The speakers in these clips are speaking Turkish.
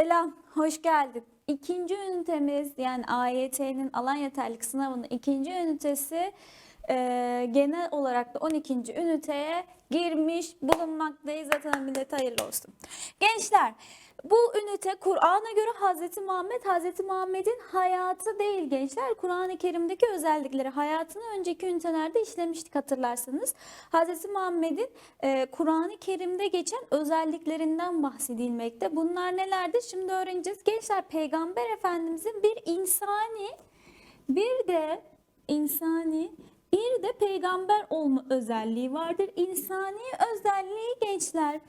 Selam, hoş geldin. İkinci ünitemiz yani AYT'nin alan yeterlilik sınavının ikinci ünitesi e, genel olarak da 12. üniteye girmiş bulunmaktayız. Zaten millete hayırlı olsun. Gençler bu ünite Kur'an'a göre Hazreti Muhammed, Hazreti Muhammed'in hayatı değil gençler. Kur'an-ı Kerim'deki özellikleri hayatını önceki ünitelerde işlemiştik hatırlarsanız. Hazreti Muhammed'in e, Kur'an-ı Kerim'de geçen özelliklerinden bahsedilmekte. Bunlar nelerdir? Şimdi öğreneceğiz. Gençler Peygamber Efendimizin bir insani bir de insani bir de peygamber olma özelliği vardır. İnsani özelliği gençler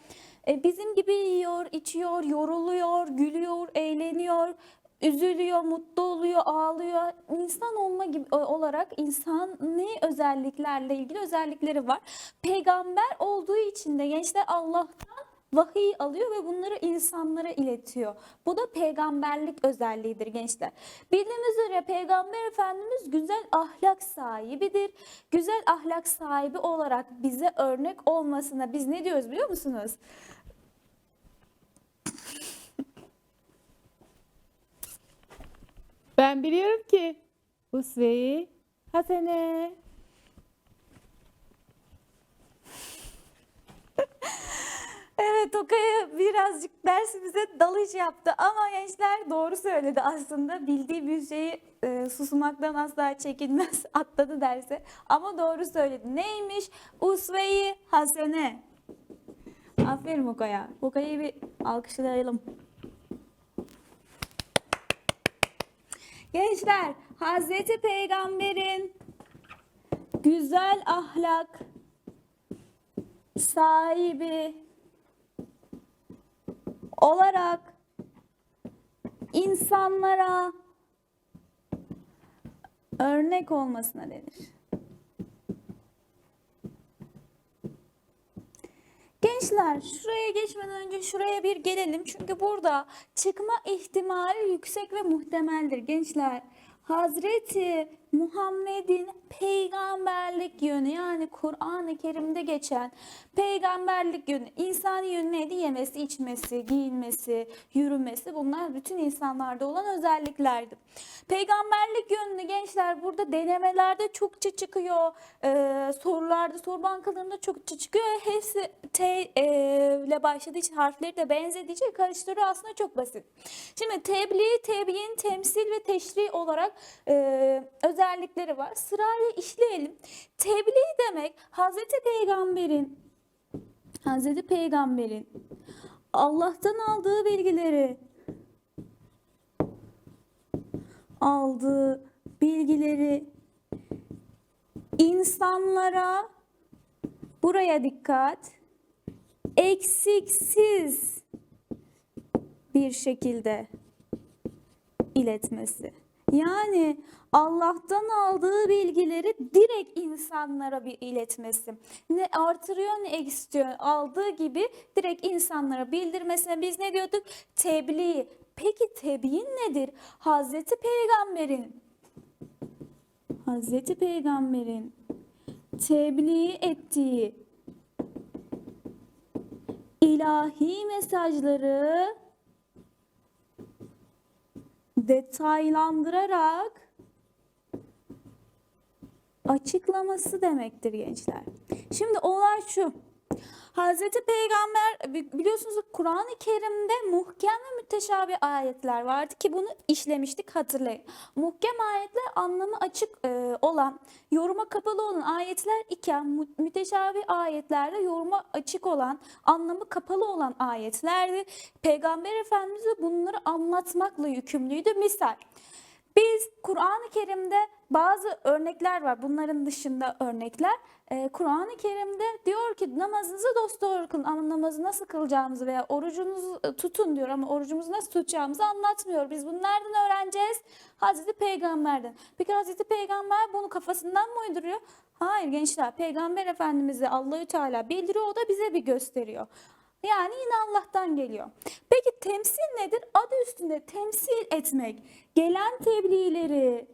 e, bizim gibi yiyor, içiyor, yoruluyor, gülüyor, eğleniyor, üzülüyor, mutlu oluyor, ağlıyor. İnsan olma gibi olarak insani özelliklerle ilgili özellikleri var. Peygamber olduğu için de gençler Allah'tan vahiy alıyor ve bunları insanlara iletiyor. Bu da peygamberlik özelliğidir gençler. Bildiğimiz üzere peygamber efendimiz güzel ahlak sahibidir. Güzel ahlak sahibi olarak bize örnek olmasına biz ne diyoruz biliyor musunuz? Ben biliyorum ki Usve-i Hasene. Evet Okaya birazcık dersimize dalış yaptı ama gençler doğru söyledi aslında. Bildiği bir şeyi e, susmaktan asla çekinmez. Atladı derse ama doğru söyledi. Neymiş? Usve-i Hasene. Aferin Okaya. Okaya'yı bir alkışlayalım. Gençler, Hazreti Peygamber'in güzel ahlak sahibi olarak insanlara örnek olmasına denir. Gençler şuraya geçmeden önce şuraya bir gelelim. Çünkü burada çıkma ihtimali yüksek ve muhtemeldir gençler. Hazreti Muhammed'in peygamberlik yönü yani Kur'an-ı Kerim'de geçen peygamberlik yönü, insani yönü neydi? Yemesi, içmesi, giyinmesi, yürümesi bunlar bütün insanlarda olan özelliklerdi. Peygamberlik yönünü gençler burada denemelerde çokça çıkıyor. Ee, sorularda, soru bankalarında çokça çıkıyor. Hepsi T e, ile başladığı için harfleri de benzediği için karıştırıyor aslında çok basit. Şimdi tebliğ, tebyin, temsil ve teşri olarak e, özellikleri var. Sırayla işleyelim. Tebliğ demek Hazreti Peygamber'in Hazreti Peygamber'in Allah'tan aldığı bilgileri aldığı bilgileri insanlara buraya dikkat eksiksiz bir şekilde iletmesi. Yani Allah'tan aldığı bilgileri direkt insanlara bir iletmesi. Ne artırıyor ne eksiltiyor. Aldığı gibi direkt insanlara bildirmesine biz ne diyorduk? Tebliğ. Peki tebliğ nedir? Hazreti Peygamber'in Hazreti Peygamber'in tebliğ ettiği ilahi mesajları detaylandırarak açıklaması demektir gençler. Şimdi olay şu. Hazreti Peygamber bi- biliyorsunuz Kur'an-ı Kerim'de muhkem ve müteşabih ayetler vardı ki bunu işlemiştik hatırlayın. Muhkem ayetler anlamı açık e, olan, yoruma kapalı olan ayetler iken mu- müteşabih ayetlerde yoruma açık olan, anlamı kapalı olan ayetlerdi. Peygamber Efendimiz de bunları anlatmakla yükümlüydü. Misal biz Kur'an-ı Kerim'de bazı örnekler var. Bunların dışında örnekler. Ee, Kur'an-ı Kerim'de diyor ki namazınızı dosdoğru kılın ama namazı nasıl kılacağımızı veya orucunuzu e, tutun diyor ama orucumuzu nasıl tutacağımızı anlatmıyor. Biz bunu nereden öğreneceğiz? Hazreti Peygamber'den. Peki Hazreti Peygamber bunu kafasından mı uyduruyor? Hayır gençler. Peygamber Efendimiz'e Allahü Teala bildiriyor o da bize bir gösteriyor. Yani yine Allah'tan geliyor. Peki temsil nedir? Adı üstünde temsil etmek. Gelen tebliğleri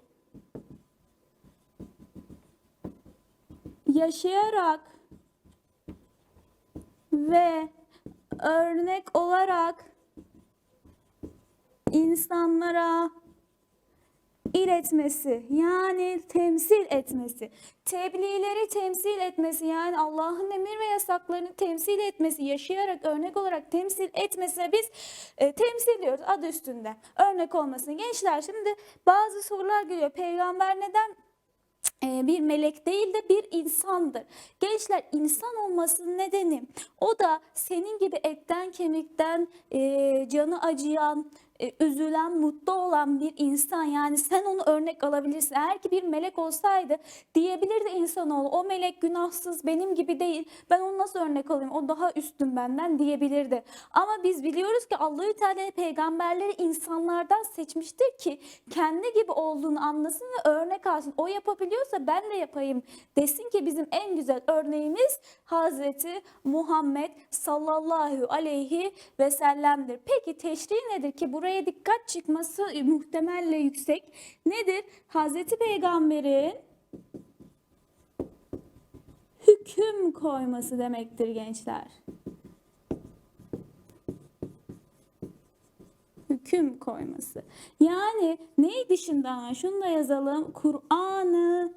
yaşayarak ve örnek olarak insanlara iletmesi yani temsil etmesi, tebliğleri temsil etmesi yani Allah'ın emir ve yasaklarını temsil etmesi, yaşayarak örnek olarak temsil etmesine biz e, temsil diyoruz adı üstünde. Örnek olmasını. Gençler şimdi bazı sorular geliyor. Peygamber neden bir melek değil de bir insandır. Gençler insan olmasının nedeni o da senin gibi etten kemikten e, canı acıyan, üzülen, mutlu olan bir insan. Yani sen onu örnek alabilirsin. Eğer ki bir melek olsaydı diyebilirdi insanoğlu o melek günahsız benim gibi değil. Ben onu nasıl örnek alayım? O daha üstün benden diyebilirdi. Ama biz biliyoruz ki Allahü Teala peygamberleri insanlardan seçmiştir ki kendi gibi olduğunu anlasın ve örnek alsın. O yapabiliyorsa ben de yapayım desin ki bizim en güzel örneğimiz Hazreti Muhammed sallallahu aleyhi ve sellem'dir. Peki teşri nedir ki buraya dikkat çıkması muhtemelle yüksek. Nedir? Hazreti Peygamber'in hüküm koyması demektir gençler. hüküm koyması. Yani neyi dışında? Şunu da yazalım. Kur'an-ı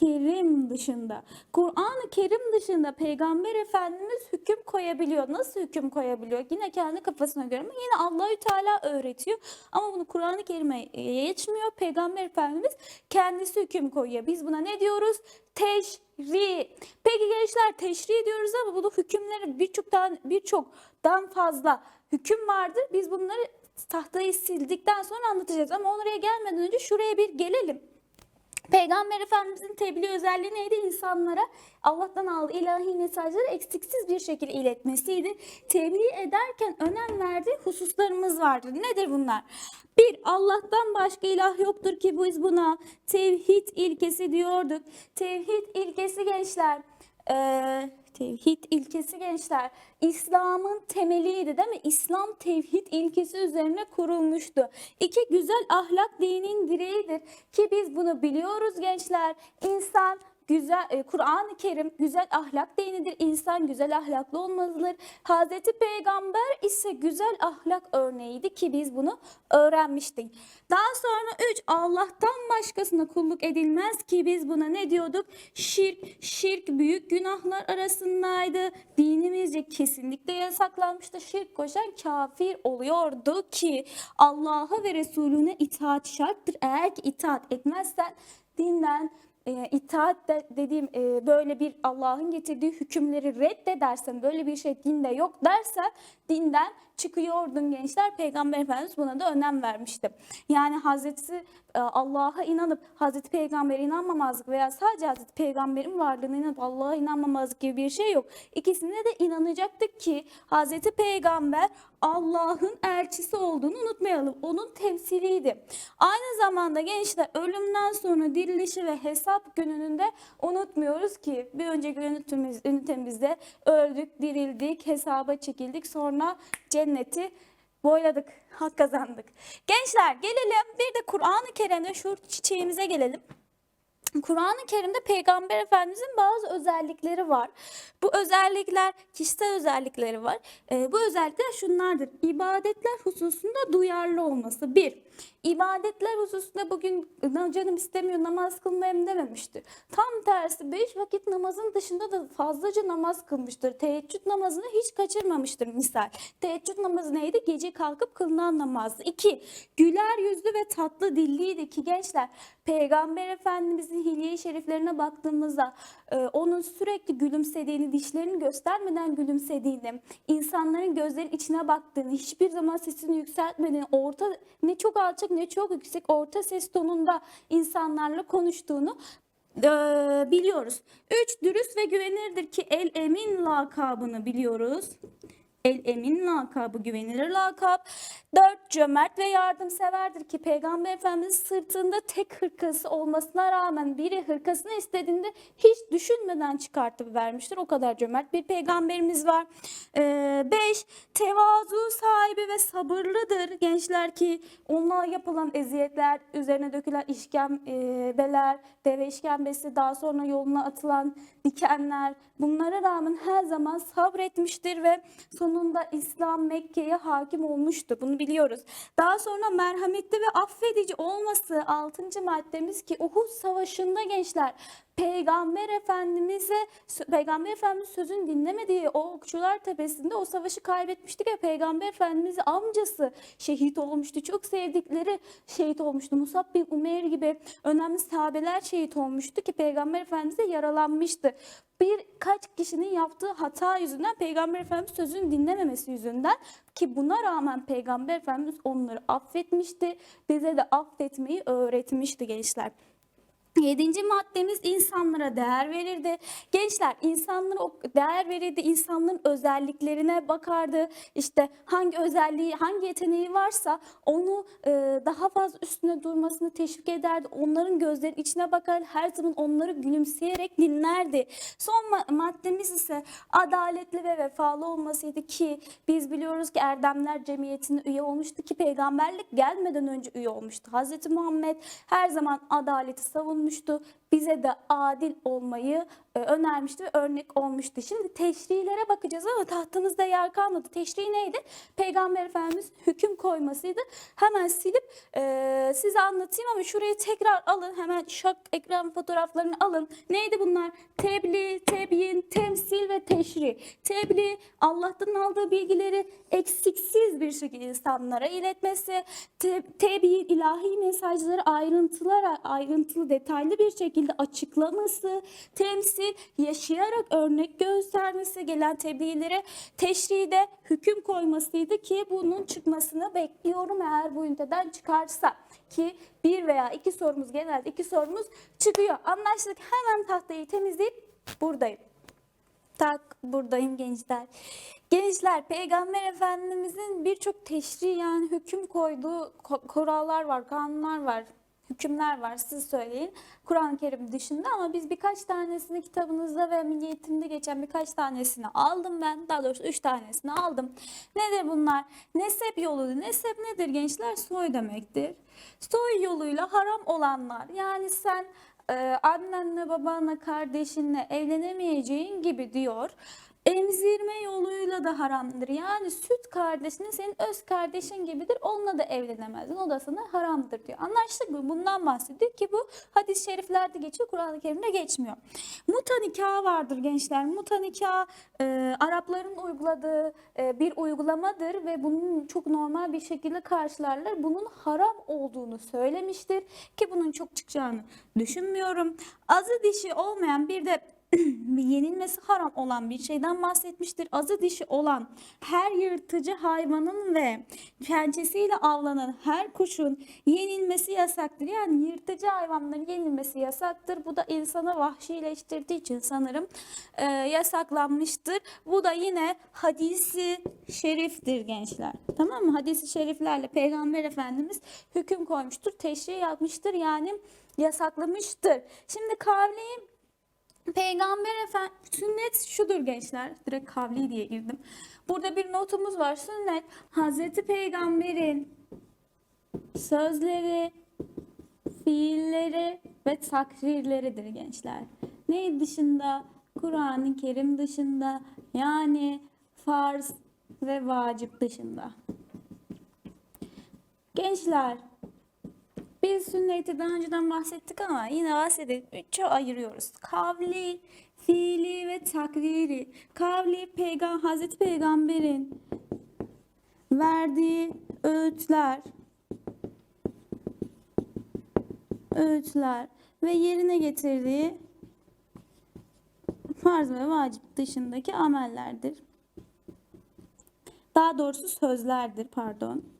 Kerim dışında. Kur'an-ı Kerim dışında Peygamber Efendimiz hüküm koyabiliyor. Nasıl hüküm koyabiliyor? Yine kendi kafasına göre mi? Yine Allahü Teala öğretiyor. Ama bunu Kur'an-ı Kerim'e geçmiyor. Peygamber Efendimiz kendisi hüküm koyuyor. Biz buna ne diyoruz? Teşri. Peki gençler teşri diyoruz ama bunu hükümleri birçoktan birçoktan fazla hüküm vardır. Biz bunları tahtayı sildikten sonra anlatacağız. Ama oraya gelmeden önce şuraya bir gelelim. Peygamber Efendimizin tebliğ özelliği neydi? İnsanlara Allah'tan aldığı ilahi mesajları eksiksiz bir şekilde iletmesiydi. Tebliğ ederken önem verdiği hususlarımız vardır. Nedir bunlar? Bir, Allah'tan başka ilah yoktur ki biz buna tevhid ilkesi diyorduk. Tevhid ilkesi gençler, eee, tevhid ilkesi gençler İslam'ın temeliydi değil mi? İslam tevhid ilkesi üzerine kurulmuştu. İki güzel ahlak dinin direğidir ki biz bunu biliyoruz gençler. İnsan güzel e, Kur'an-ı Kerim güzel ahlak dinidir. İnsan güzel ahlaklı olmalıdır. Hazreti Peygamber ise güzel ahlak örneğiydi ki biz bunu öğrenmiştik. Daha sonra 3 Allah'tan başkasına kulluk edilmez ki biz buna ne diyorduk? Şirk, şirk büyük günahlar arasındaydı. Dinimizce kesinlikle yasaklanmıştı. Şirk koşan kafir oluyordu ki Allah'a ve Resulüne itaat şarttır. Eğer ki itaat etmezsen dinden e, itaat de, dediğim e, böyle bir Allah'ın getirdiği hükümleri reddedersen böyle bir şey dinde yok dersen dinden çıkıyordun gençler. Peygamber Efendimiz buna da önem vermişti. Yani Hazreti Allah'a inanıp Hazreti Peygamber'e inanmamazlık veya sadece Hazreti Peygamber'in varlığına inanıp Allah'a inanmamazlık gibi bir şey yok. İkisine de inanacaktık ki Hazreti Peygamber Allah'ın elçisi olduğunu unutmayalım. Onun temsiliydi. Aynı zamanda gençler ölümden sonra dirilişi ve hesap gününü de unutmuyoruz ki bir önceki ünitemiz, ünitemizde öldük, dirildik, hesaba çekildik. Sonra cenneti boyladık, hak kazandık. Gençler gelelim bir de Kur'an-ı Kerim'de şu çiçeğimize gelelim. Kur'an-ı Kerim'de Peygamber Efendimizin bazı özellikleri var. Bu özellikler kişisel özellikleri var. Ee, bu özellikler şunlardır. İbadetler hususunda duyarlı olması. Bir, ibadetler hususunda bugün "Na- canım istemiyor namaz kılmayayım dememiştir. Tam tersi beş vakit namazın dışında da fazlaca namaz kılmıştır. Teheccüd namazını hiç kaçırmamıştır misal. Teheccüd namazı neydi? Gece kalkıp kılınan namazdı. İki, güler yüzlü ve tatlı dilliydi ki gençler Peygamber Efendimizin hilye-i şeriflerine baktığımızda e, onun sürekli gülümsediğini, dişlerini göstermeden gülümsediğini, insanların gözlerinin içine baktığını, hiçbir zaman sesini yükseltmediğini, orta ne çok alçak ne çok yüksek orta ses tonunda insanlarla konuştuğunu e, biliyoruz. Üç, dürüst ve güvenirdir ki el emin lakabını biliyoruz. El emin lakabı güvenilir lakap. Dört cömert ve yardımseverdir ki Peygamber Efendimiz sırtında tek hırkası olmasına rağmen biri hırkasını istediğinde hiç düşünmeden çıkartıp vermiştir. O kadar cömert bir peygamberimiz var. Ee, beş tevazu sahibi ve sabırlıdır gençler ki onunla yapılan eziyetler, üzerine dökülen işkembeler, deve işkembesi, daha sonra yoluna atılan dikenler bunlara rağmen her zaman sabretmiştir ve sonuç Sonunda İslam Mekke'ye hakim olmuştu. Bunu biliyoruz. Daha sonra merhametli ve affedici olması 6. maddemiz ki Uhud Savaşı'nda gençler Peygamber Efendimiz'e Peygamber Efendimiz sözünü dinlemediği o okçular tepesinde o savaşı kaybetmiştik ya Peygamber Efendimiz'in amcası şehit olmuştu. Çok sevdikleri şehit olmuştu. Musab bin Umeyr gibi önemli sahabeler şehit olmuştu ki Peygamber Efendimiz de yaralanmıştı. Birkaç kişinin yaptığı hata yüzünden Peygamber Efendimiz sözünü dinlememesi yüzünden ki buna rağmen Peygamber Efendimiz onları affetmişti. Bize de affetmeyi öğretmişti gençler. Yedinci maddemiz insanlara değer verirdi. Gençler insanlara değer verirdi, insanların özelliklerine bakardı. İşte hangi özelliği, hangi yeteneği varsa onu e, daha fazla üstüne durmasını teşvik ederdi. Onların gözleri içine bakar, her zaman onları gülümseyerek dinlerdi. Son ma- maddemiz ise adaletli ve vefalı olmasıydı ki biz biliyoruz ki Erdemler Cemiyeti'ne üye olmuştu ki peygamberlik gelmeden önce üye olmuştu. Hazreti Muhammed her zaman adaleti savunmuştu olmuştu. Bize de adil olmayı e, önermişti ve örnek olmuştu. Şimdi teşrilere bakacağız ama tahtımızda yer kalmadı. Teşri neydi? Peygamber Efendimiz hüküm koymasıydı. Hemen silip e, size anlatayım ama şurayı tekrar alın. Hemen şak ekran fotoğraflarını alın. Neydi bunlar? Tebliğ, tebyin, temsil ve teşri. Tebliğ Allah'tan aldığı bilgileri eksiksiz bir şekilde insanlara iletmesi. Te, tebyin ilahi mesajları ayrıntılar ayrıntılı detaylı bir şekilde açıklaması. Temsil yaşayarak örnek göstermesi gelen tebliğlere teşride hüküm koymasıydı ki bunun çıkmasını bekliyorum eğer bu üniteden çıkarsa ki bir veya iki sorumuz genelde iki sorumuz çıkıyor. Anlaştık hemen tahtayı temizleyip buradayım. Tak buradayım gençler. Gençler Peygamber Efendimizin birçok teşri yani hüküm koyduğu ko- kurallar var, kanunlar var, hükümler var siz söyleyin. Kur'an-ı Kerim dışında ama biz birkaç tanesini kitabınızda ve Milli Eğitim'de geçen birkaç tanesini aldım ben. Daha doğrusu üç tanesini aldım. Nedir bunlar? Nesep yolu. Nesep nedir gençler? Soy demektir. Soy yoluyla haram olanlar. Yani sen e, annenle, babanla, kardeşinle evlenemeyeceğin gibi diyor. Emzirme yoluyla da haramdır. Yani süt kardeşinin senin öz kardeşin gibidir. Onunla da evlenemezsin. O da sana haramdır diyor. Anlaştık mı? Bundan bahsediyor ki bu hadis-i şeriflerde geçiyor. Kur'an-ı Kerim'de geçmiyor. Muta nikahı vardır gençler. Muta nikahı e, Arapların uyguladığı e, bir uygulamadır ve bunun çok normal bir şekilde karşılarlar. Bunun haram olduğunu söylemiştir ki bunun çok çıkacağını düşünmüyorum. Azı dişi olmayan bir de yenilmesi haram olan bir şeyden bahsetmiştir. Azı dişi olan her yırtıcı hayvanın ve pençesiyle avlanan her kuşun yenilmesi yasaktır. Yani yırtıcı hayvanların yenilmesi yasaktır. Bu da insanı vahşileştirdiği için sanırım e, yasaklanmıştır. Bu da yine hadisi şeriftir gençler. Tamam mı? Hadisi şeriflerle Peygamber Efendimiz hüküm koymuştur, teşri yapmıştır. Yani yasaklamıştır. Şimdi kavli Peygamber Efendimiz sünnet şudur gençler. Direkt kavli diye girdim. Burada bir notumuz var. Sünnet Hazreti Peygamber'in sözleri, fiilleri ve takrirleridir gençler. Ne dışında? Kur'an-ı Kerim dışında yani farz ve vacip dışında. Gençler biz sünneti daha önceden bahsettik ama yine bahsedip üçe ayırıyoruz. Kavli, fiili ve takviri. Kavli, peygam Hazreti Peygamber'in verdiği öğütler, öğütler ve yerine getirdiği farz ve vacip dışındaki amellerdir. Daha doğrusu sözlerdir pardon.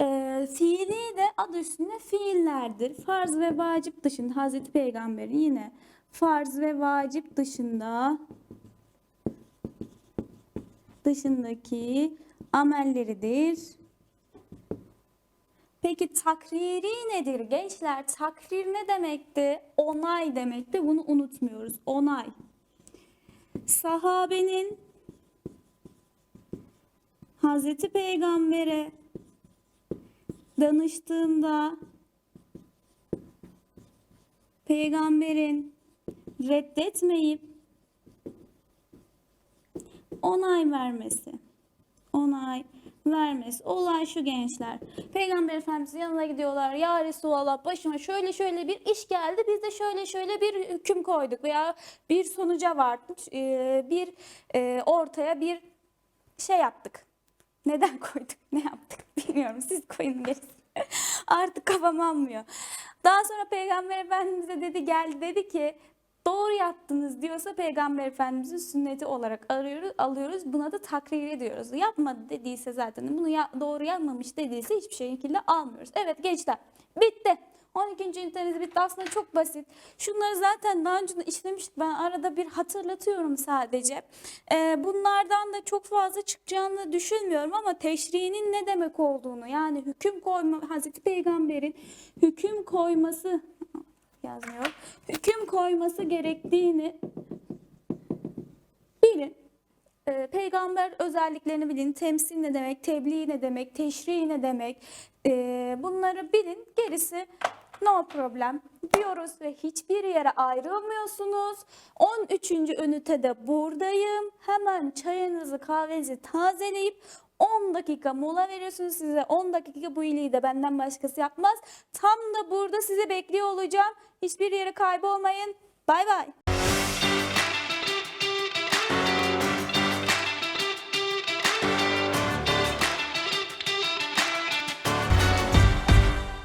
E, fiili de adı üstünde fiillerdir. Farz ve vacip dışında Hazreti Peygamber'in yine farz ve vacip dışında dışındaki amelleridir. Peki takriri nedir gençler? Takrir ne demekti? Onay demekti. Bunu unutmuyoruz. Onay. Sahabenin Hazreti Peygamber'e danıştığında peygamberin reddetmeyip onay vermesi. Onay vermesi. Olay şu gençler. Peygamber Efendimizin yanına gidiyorlar. Ya Resulallah başıma şöyle şöyle bir iş geldi. Biz de şöyle şöyle bir hüküm koyduk veya bir sonuca vardık. Ee, bir e, ortaya bir şey yaptık. Neden koyduk? Ne yaptık? Bilmiyorum. Siz koyun gerisi. Artık kafam almıyor. Daha sonra Peygamber Efendimiz'e dedi geldi dedi ki doğru yaptınız diyorsa Peygamber Efendimiz'in sünneti olarak arıyoruz, alıyoruz. Buna da takrir ediyoruz. Yapmadı dediyse zaten bunu ya- doğru yapmamış dediyse hiçbir şekilde almıyoruz. Evet gençler bitti. 12. ünitemiz bitti. Aslında çok basit. Şunları zaten daha önce de işlemiştik. Ben arada bir hatırlatıyorum sadece. Ee, bunlardan da çok fazla çıkacağını düşünmüyorum ama teşriğinin ne demek olduğunu yani hüküm koyma, Hazreti Peygamber'in hüküm koyması yazmıyor. Hüküm koyması gerektiğini bilin. Ee, peygamber özelliklerini bilin. Temsil ne demek, tebliğ ne demek, teşri ne demek. Ee, bunları bilin. Gerisi no problem diyoruz ve hiçbir yere ayrılmıyorsunuz. 13. ünitede buradayım. Hemen çayınızı kahvenizi tazeleyip 10 dakika mola veriyorsunuz size 10 dakika bu iyiliği de benden başkası yapmaz. Tam da burada sizi bekliyor olacağım. Hiçbir yere kaybolmayın. Bay bay.